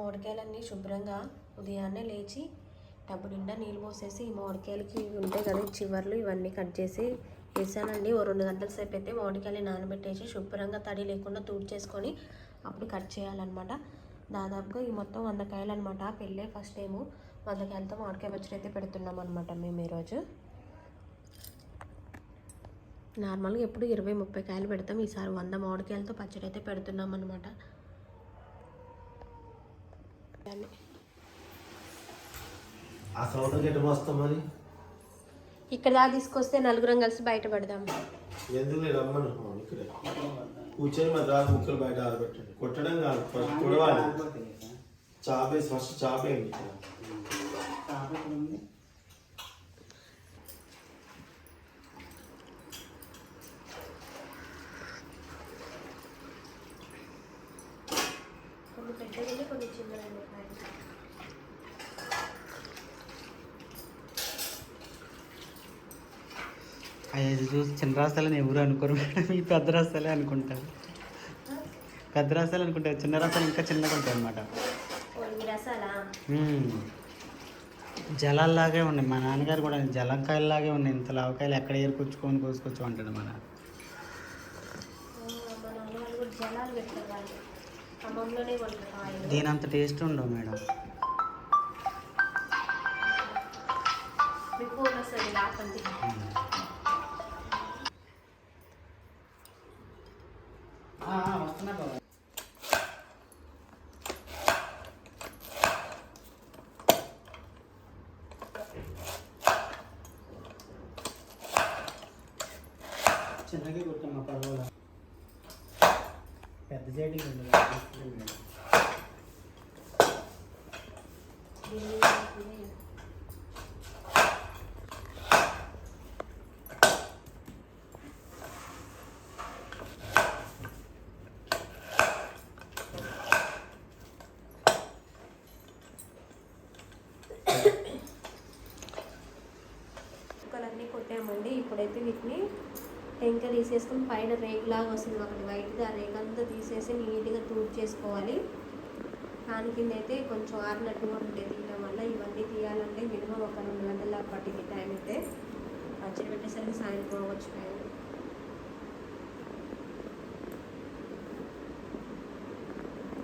మామిడికాయలన్నీ శుభ్రంగా ఉదయాన్నే లేచి టబ్బు నిండా నీళ్ళు పోసేసి ఈ మామిడికాయలకి ఇవి ఉంటాయి కదా చివర్లు ఇవన్నీ కట్ చేసి వేసానండి. ఓ రెండు గంటల సేపు అయితే మామిడికాయలు నానబెట్టేసి శుభ్రంగా తడి లేకుండా తూడ్చేసుకొని అప్పుడు కట్ చేయాలన్నమాట. దాదాపుగా ఈ మొత్తం వంద కాయలు అనమాట పెళ్ళే ఫస్ట్ టైము వంద కాయలతో మామిడికాయ పచ్చడి అయితే పెడుతున్నాం అనమాట మేము ఈరోజు. నార్మల్గా ఎప్పుడు ఇరవై ముప్పై కాయలు పెడతాం. ఈసారి వంద మామిడికాయలతో పచ్చడి అయితే పెడుతున్నాం అనమాట ఆ సౌండ్ గట్టి వస్తాం మరి? ఇక్కడ దాకా తీసుకొస్తే నలుగురం కలిసి బయట పెడదాం. ఎందుకు లేదు రమ్మను ఇక్కడే. కూర్చొని మరి రాదు ముక్కలు బయట ఆరబెట్టండి. కొట్టడం కాదు ఫస్ట్ కొడవాలి చాపేసి ఫస్ట్ చాపేయండి ఇక్కడ కొన్ని పెద్దవి కొన్ని చిన్నవి అది చూసి చిన్న రాస్తాలని ఎవరు అనుకోరు మేడం ఈ పెద్ద రాస్తాలే అనుకుంటారు. పెద్ద రాస్తాలు అనుకుంటారు చిన్న రాస్తాలు ఇంకా చిన్నగా ఉంటాయి అనమాట జలాల్లాగే ఉన్నాయి. మా నాన్నగారు కూడా జలంకాయల్లాగే ఉన్నాయి. ఇంత లావకాయలు ఎక్కడ ఏరుకొచ్చుకొని కోసుకొచ్చు అంటాడు మన దీని అంత టేస్ట్ ఉండవు మేడం. మీకు వస్తున్నా బాబా. చిన్నగా కొట్టమ్మా పర్వాలా పెద్ద చేయడం ఉండదు ఇంకా తీసేసుకుని పైన రేకులాగా వస్తుంది ఒకటి వైట్గా ఆ రేకు అంతా తీసేసి నీట్గా తూడ్ చేసుకోవాలి. దాని కింద అయితే కొంచెం ఆరినట్టుగా ఉంటాయి తీయడం వల్ల ఇవన్నీ తీయాలంటే మినిమం ఒక రెండు గంటల పట్టింది టైం అయితే. పచ్చడి పెట్టేసరికి సాయంత్రం అవ్వచ్చు టైం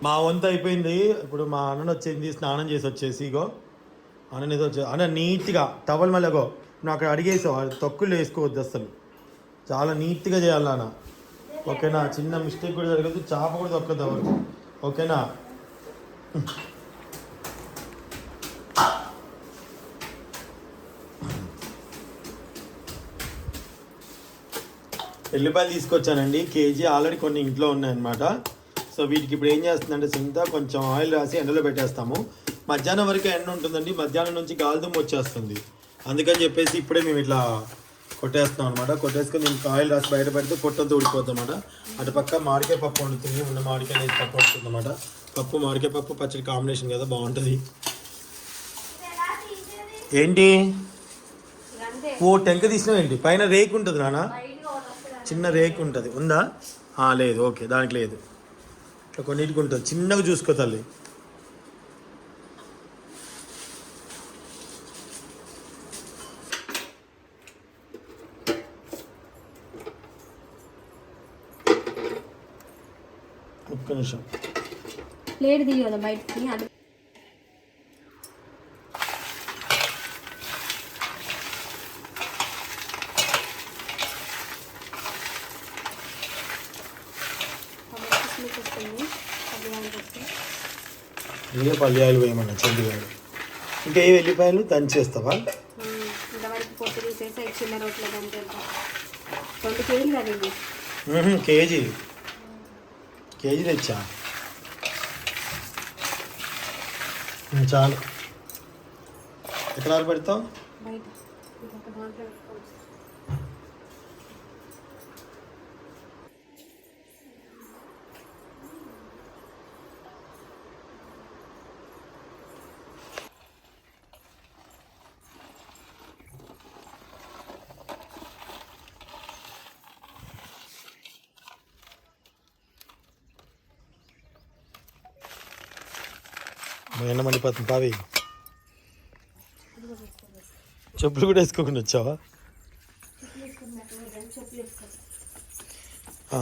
మా వంతు అయిపోయింది. ఇప్పుడు మా అన్న వచ్చింది స్నానం చేసి వచ్చేసి ఇగో. అన్న ఏదో వచ్చే అన్న నీట్గా టవల్ మళ్ళగో నువ్వు అక్కడ అడిగేసావు అది తొక్కులు వేసుకోవద్దు అసలు చాలా నీట్గా చేయాలి నాన్న. ఓకేనా? చిన్న మిస్టేక్ కూడా జరగదు చేప కూడా తొక్కద్దు ఎవరు ఓకేనా? ఎల్లిపాయలు తీసుకొచ్చానండి. కేజీ ఆల్రెడీ కొన్ని ఇంట్లో ఉన్నాయన్నమాట. సో వీటికి ఇప్పుడు ఏం చేస్తుందంటే సింత కొంచెం ఆయిల్ రాసి ఎండలో పెట్టేస్తాము. మధ్యాహ్నం వరకు ఎండ ఉంటుందండి. మధ్యాహ్నం నుంచి గాలిదుమ్మ వచ్చేస్తుంది. అందుకని చెప్పేసి ఇప్పుడే మేము ఇట్లా కొట్టేస్తున్నాం అనమాట కొట్టేసుకొని దీనికి ఆయిల్ రాసి బయట పెడితే పొట్టంతా ఊడిపోతుంది అనమాట అటు పక్క మామిడికాయ పప్పు వండుతుంది. ఉన్న మామిడికాయ వేసి పప్పు వస్తుంది అనమాట పప్పు మామిడికాయ పప్పు పచ్చడి కాంబినేషన్ కదా బాగుంటుంది. ఏంటి? ఓ టెంక తీసినావేంటి పైన రేకు ఉంటుంది నాన్న. చిన్న రేకు ఉంటుంది. ఉందా? లేదు. ఓకే దానికి లేదు. ఇట్లా కొన్నిటికి ఉంటుంది. చిన్నగా చూసుకో తల్లి. ఒక్క నిమిషం. ప్లేట్ తీయదా బయటికి అది. పల్లియాలు వేయమన్నా చందిగాడు ఇంకా ఏ వెల్లిపాయలు దంచేస్తావా ఇంతవరకు పొట్టు తీసేసి అవి చిన్న రోట్లో దంటే రెండు కేజీలు కేజీ. కేజీ తెచ్చా ఉమ్, చాలు ఎక్కడ పెడతావు ఎండ మండిపోతుంది? పావి చెప్పులు కూడా వేసుకోకుండా వచ్చావా ఆ.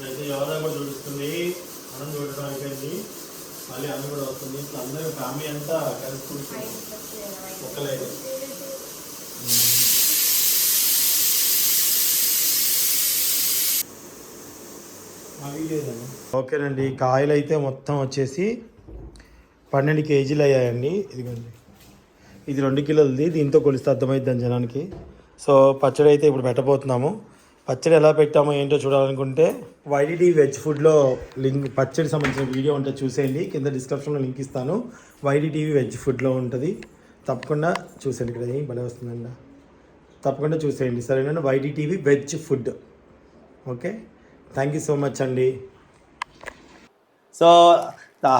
అయితే యోగా కూడా చూపిస్తుంది అన్నం చూడటానికి అండి మళ్ళీ అన్నం కూడా వస్తుంది ఇప్పుడు అందరూ ఫ్యామిలీ అంతా కలిసి ఓకేనండి. కాయలు అయితే మొత్తం వచ్చేసి పన్నెండు కేజీలు అయ్యాయండి. ఇదిగోండి. ఇది రెండు కిలోలది. దీంతో కొలిస్తే అర్థమవుతుంది జనానికి. సో పచ్చడి అయితే ఇప్పుడు పెట్టబోతున్నాము. పచ్చడి ఎలా పెట్టామో ఏంటో చూడాలనుకుంటే వైడిటీ వెజ్ ఫుడ్లో లింక్ పచ్చడి సంబంధించిన వీడియో ఉంటే చూసేయండి. కింద డిస్క్రిప్షన్లో లింక్ ఇస్తాను. వైడిటీవీ వెజ్ ఫుడ్లో ఉంటుంది. తప్పకుండా చూసేయండి. ఇక్కడ ఏం భలే వస్తుందండి తప్పకుండా చూసేయండి. సరేనా? YDTV veg food okay thank you so much అండి. సో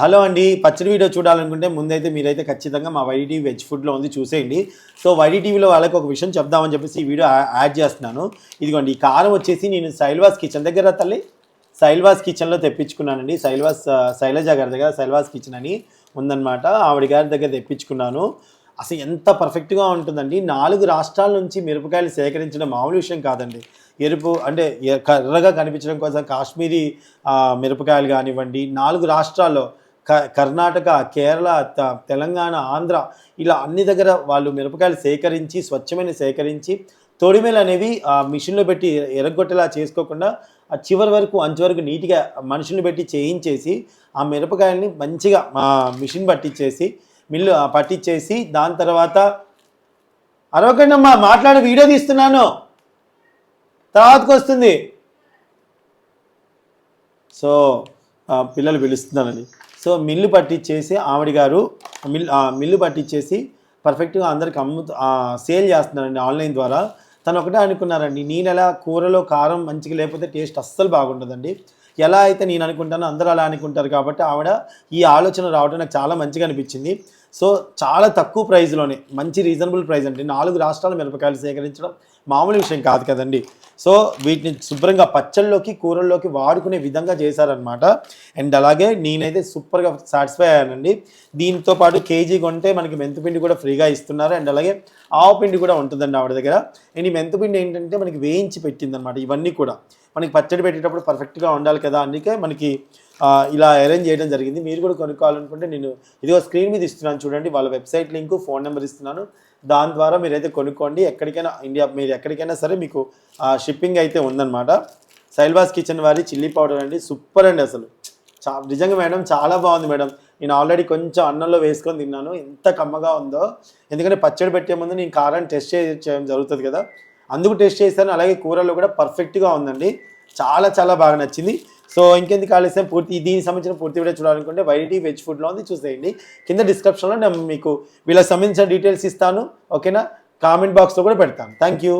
హలో అండి. పచ్చడి వీడియో చూడాలనుకుంటే ముందైతే మీరైతే ఖచ్చితంగా మా వైడి వెజ్ ఫుడ్లో ఉంది చూసేయండి. సో వైడి టీవీలో వాళ్ళకి ఒక విషయం చెప్దామని చెప్పేసి ఈ వీడియో యాడ్ చేస్తున్నాను. ఇదిగోండి ఈ కారం వచ్చేసి నేను శైల్వాస్ కిచెన్ దగ్గర తల్లి శైల్వాస్ కిచెన్లో తెప్పించుకున్నానండి. శైల్వాస్ శైలజ గారి దగ్గర శైల్వాస్ కిచెన్ అని ఉందన్నమాట. ఆవిడ గారి దగ్గర తెప్పించుకున్నాను. అసలు ఎంత పర్ఫెక్ట్గా ఉంటుందండి? నాలుగు రాష్ట్రాల నుంచి మిరపకాయలు సేకరించడం మామూలు విషయం కాదండి. ఎరుపు అంటే ఎ- కర్రగా కనిపించడం కోసం కాశ్మీరీ మిరపకాయలు కానివ్వండి నాలుగు రాష్ట్రాల్లో క కర్ణాటక కేరళ త- తెలంగాణ ఆంధ్ర ఇలా అన్ని దగ్గర వాళ్ళు మిరపకాయలు సేకరించి స్వచ్ఛమైన సేకరించి తొడిమెలు అనేవి ఆ మిషన్లో పెట్టి ఎరగొట్టేలా చేసుకోకుండా ఆ చివరి వరకు అంచు వరకు నీట్గా మనుషుల్ని పెట్టి చేయించేసి ఆ మిరపకాయల్ని మంచిగా మిషన్ పట్టించేసి మిల్లు పట్టించేసి దాని తర్వాత అరవకండమ్మా మాట్లాడి వీడియో తీస్తున్నాను. తర్వాతకు వస్తుంది సో పిల్లలు పిలుస్తున్నానని సో మిల్లు పట్టించేసి ఆవిడ గారు మిల్ మిల్లు పట్టించేసి పర్ఫెక్ట్గా అందరికి అమ్ము సేల్ చేస్తున్నారండి ఆన్లైన్ ద్వారా. తను ఒకటే అనుకున్నారండి నేను ఎలా కూరలో కారం మంచిగా లేకపోతే టేస్ట్ అస్సలు బాగుంటుందండి ఎలా అయితే నేను అనుకుంటానో అందరూ అలా అనుకుంటారు కాబట్టి ఆవిడ ఈ ఆలోచన రావడం నాకు చాలా మంచిగా అనిపించింది. సో చాలా తక్కువ ప్రైస్లోనే మంచి రీజనబుల్ ప్రైస్ అండి. నాలుగు రాష్ట్రాల మిరపకాయలు సేకరించడం మామూలు విషయం కాదు కదండి. సో వీటిని శుభ్రంగా పచ్చళ్ళలోకి కూరల్లోకి వాడుకునే విధంగా చేశారనమాట అండ్ అలాగే నేనైతే సూపర్గా సాటిస్ఫై అయ్యానండి. దీంతో పాటు కేజీ కొంటే మనకి మెంతిపిండి కూడా ఫ్రీగా ఇస్తున్నారు. అండ్ అలాగే ఆవు పిండి కూడా ఉంటుందండి ఆవిడ దగ్గర. అండ్ ఈ మెంతిపిండి ఏంటంటే మనకి వేయించి పెట్టిందనమాట ఇవన్నీ కూడా. మనకి పచ్చడి పెట్టేటప్పుడు పర్ఫెక్ట్గా ఉండాలి కదా. అందుకే మనకి ఇలా అరేంజ్ చేయడం జరిగింది. మీరు కూడా కొనుక్కోవాలనుకుంటే నేను ఇదిగో స్క్రీన్ మీద ఇస్తున్నాను చూడండి వాళ్ళ వెబ్సైట్ లింక్ ఫోన్ నెంబర్ ఇస్తున్నాను. దాని ద్వారా మీరైతే కొనుక్కోండి. ఎక్కడికైనా ఇండియా మీరు ఎక్కడికైనా సరే మీకు షిప్పింగ్ అయితే ఉందన్నమాట. సైల్వాస్ కిచెన్ వారి చిల్లీ పౌడర్ అండి. సూపర్ అండి అసలు. చా నిజంగా మేడం చాలా బాగుంది మేడం. నేను ఆల్రెడీ కొంచెం అన్నంలో వేసుకొని తిన్నాను. ఎంత కమ్మగా ఉందో. ఎందుకంటే పచ్చడి పెట్టే ముందు నేను కారాన్ని టెస్ట్ చేయడం జరుగుతుంది కదా. అందుకు టెస్ట్ చేశాను. అలాగే కూరలో కూడా పర్ఫెక్ట్గా ఉందండి. చాలా చాలా బాగా నచ్చింది. సో ఇంకెందుకు ఆలస్యం? పూర్తి దీనికి సంబంధించిన పూర్తి వీడియో చూడాలనుకుంటే వైటీ వెజ్ ఫుడ్లో ఉంది చూసేయండి. కింద డిస్క్రిప్షన్లో నేను మీకు వీళ్ళకి సంబంధించిన డీటెయిల్స్ ఇస్తాను. ఓకేనా కామెంట్ బాక్స్లో కూడా పెడతాను. Thank you